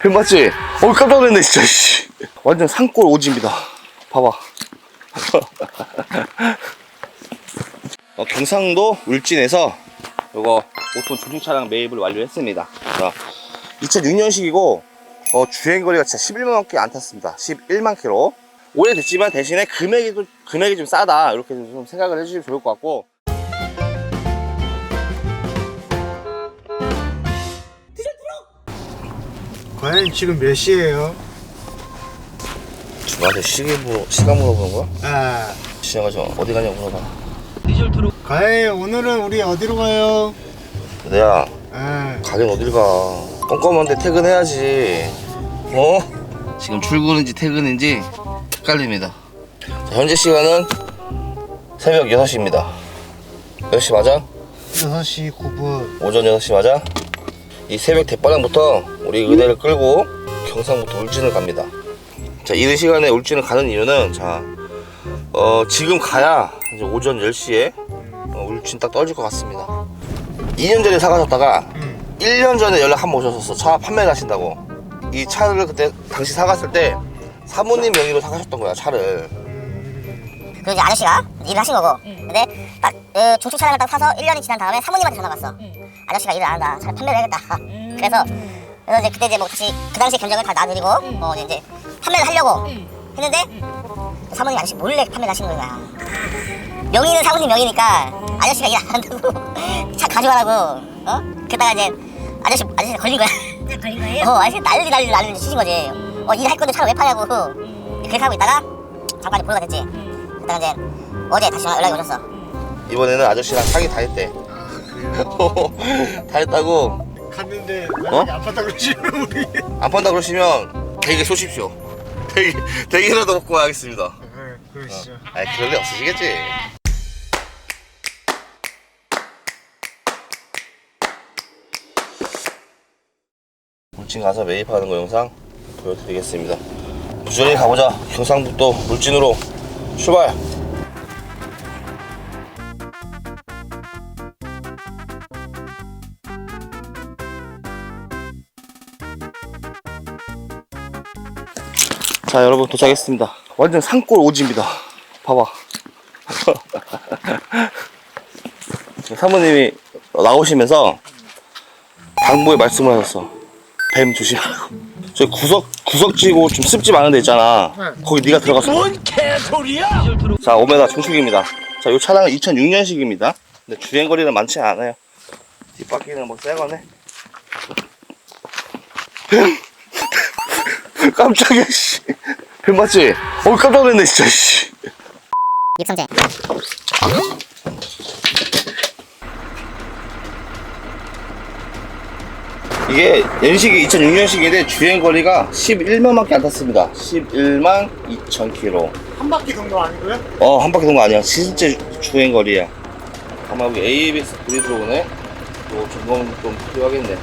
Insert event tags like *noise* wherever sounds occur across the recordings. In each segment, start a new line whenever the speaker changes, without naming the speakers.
뱀 맞지? 어 깜짝 놀랐네 진짜 씨. 완전 산골 오지입니다. 봐봐. *laughs* 어, 경상도 울진에서 이거 5톤 조충 차량 매입을 완료했습니다. 자, 2006년식이고 어, 주행거리가 진짜 11만원 밖에 안 탔습니다. 11만 킬로. 오래됐지만 대신에 금액이 좀, 금액이 좀 싸다. 이렇게 좀 생각을 해주시면 좋을 것 같고
과연 지금 몇 시예요?
나한테 시계 뭐 시간 물어보는 거야?
아,
시장가서 어디 가냐고 물어봐
과연 오늘은 우리 어디로 가요?
내야
아,
가긴 어딜 가 껌껌한데 퇴근해야지 어? 지금 출근인지 퇴근인지 헷갈립니다 자, 현재 시간은 새벽 6시입니다 6시 맞아?
6시 9분.
오전 6시 맞아? 이 새벽 대바람부터 우리 의대를 끌고 경상부터 울진을 갑니다. 자 이른 시간에 울진을 가는 이유는 자 어, 지금 가야 이제 오전 10시에 어, 울진 딱 떨어질 것 같습니다. 2년 전에 사가셨다가
음.
1년 전에 연락 한 번 오셨었어. 차 판매를 하신다고. 이 차를 그때 당시 사갔을 때 사모님 명의로 사가셨던 거야, 차를.
그 이제 아저씨가 일을 하신 거고. 근데 딱 그, 중축 차량을 딱 사서 1년이 지난 다음에 사모님한테 전화가 왔어 아저씨가 일을 안 한다. 차를 판매를 해야겠다. 그래서 그래서 이제 그때 이제 뭐 다시 그 당시 견적을 다 놔드리고 뭐 이제 판매를 하려고 했는데 사모님 아저씨 몰래 판매를 하시는 거야 명의는 사모님 명의니까 아저씨가 일 안 한다고 *laughs* 차 가져가라고 어? 그러다가 이제 아저씨 아저씨가 걸린 거야.
걸린 거예요?
어 아저씨 난리 난리 난리 치신 거지. 어 일할 건데 차를 왜 파냐고. 그렇게 하고 있다가 잠깐 보류가 됐지 그다가 이제 어제 다시 연락이 오셨어
이번에는 아저씨랑 상의 다 했대. *laughs* 다 했다고.
갔는데
어?
봤다 그러시면 우리.
안 판다 그러시면 대기 쏘십시오. 대기, 대기라도 먹고 가겠습니다.
네, 그러시죠.
아이, 그럴 일 없으시겠지. 울진 가서 매입하는 거 영상 보여드리겠습니다. 부지런히 가보자. 경상북도 울진으로 출발! 자 여러분 도착했습니다. 완전 산골 오지입니다. 봐봐. *laughs* 사모님이 나오시면서 당부에 말씀을 하셨어. 뱀 조심하라고. 저기 구석 구석지고 좀 습지 많은 데 있잖아. 거기 네가 들어가서 뭔 개소리야? 자 5m 중축입니다. 자이 차량은 2006년식입니다. 근데 주행거리는 많지 않아요. 뒷바퀴는 뭐 새거네. *laughs* *laughs* 깜짝이야 씨. 뱀 맞지? 어 깜짝 놀랐네 진짜 씨.
입성재
이게 연식이 2006년식인데 주행 거리가 11만밖에 안 탔습니다. 11만 2천 킬로.
한 바퀴 정도 아니고요?
어한 바퀴 동거 아니야. 실제 주행 거리야. 아마 여기 ABS 불이 들어오네. 또 점검 좀 필요하겠네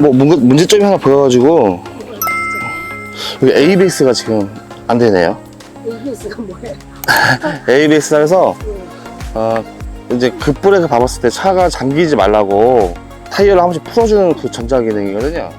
뭐 문, 문제점이 하나 보여가지고 여기 ABS가 지금 안 되네요
ABS가 뭐예요? *laughs*
ABS라 해서 어, 이제 급브레이크 밟았을 때 차가 잠기지 말라고 타이어를 한 번씩 풀어주는 그 전자 기능이거든요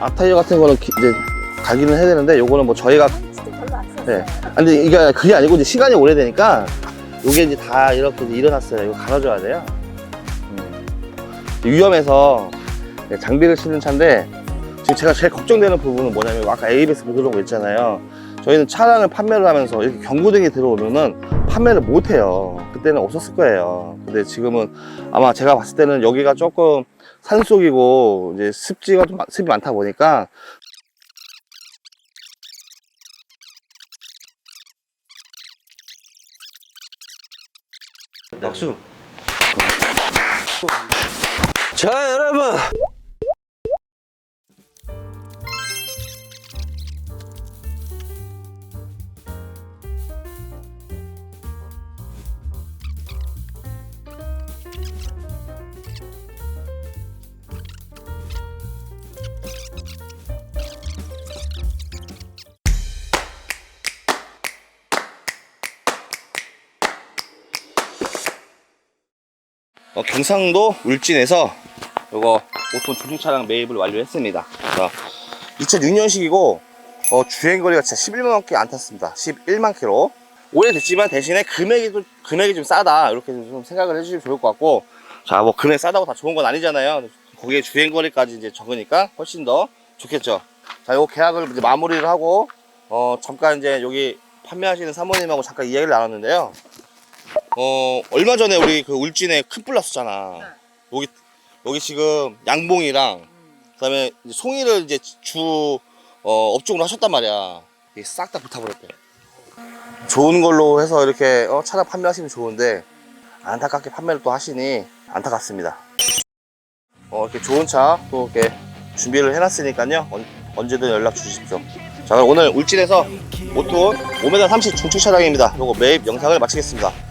앞타이어 같은 거는 기- 이제 가기는 해야 되는데 요거는 뭐 저희가
별로 안 쓰였어요.
네. 아, 근데 이게 그게 아니고 이제 시간이 오래되니까 요게 이제 다 이렇게 이제 일어났어요. 이거 갈아줘야 돼요. 음. 위험해서 네, 장비를 쓰는 차인데 지금 제가 제일 걱정되는 부분은 뭐냐면 아까 ABS 그런 거 있잖아요. 저희는 차량을 판매를 하면서 이렇게 경고등이 들어오면은 판매를 못 해요. 그때는 없었을 거예요. 근데 지금은 아마 제가 봤을 때는 여기가 조금 산속이고 이제 습지가 좀 많- 습이 많다 보니까 박수.
자 여러분
어, 경상도 울진에서 이거 5톤 중型차량 매입을 완료했습니다. 2006년식이고 어, 주행 거리가 진짜 11만 원밖에 안 탔습니다. 11만 킬로. 오래됐지만 대신에 금액이 좀, 금액이 좀 싸다. 이렇게 좀 생각을 해주시면 좋을 것 같고. 자, 뭐 금액 싸다고 다 좋은 건 아니잖아요. 거기에 주행 거리까지 이제 적으니까 훨씬 더 좋겠죠. 자, 요 계약을 이제 마무리를 하고, 어, 잠깐 이제 여기 판매하시는 사모님하고 잠깐 이야기를 나눴는데요. 어, 얼마 전에 우리 그 울진에 큰뿔 났었잖아. 여기, 여기 지금 양봉이랑, 그 다음에 송이를 이제 주, 어, 업종으로 하셨단 말이야. 싹 다 붙어버렸대. 좋은 걸로 해서 이렇게, 어, 차량 판매하시면 좋은데, 안타깝게 판매를 또 하시니, 안타깝습니다. 어, 이렇게 좋은 차 또 이렇게 준비를 해놨으니까요. 언, 언제든 연락 주십시오. 자, 오늘 울진에서 5톤 5m 30 중축 차량입니다. 요거 매입 영상을 마치겠습니다.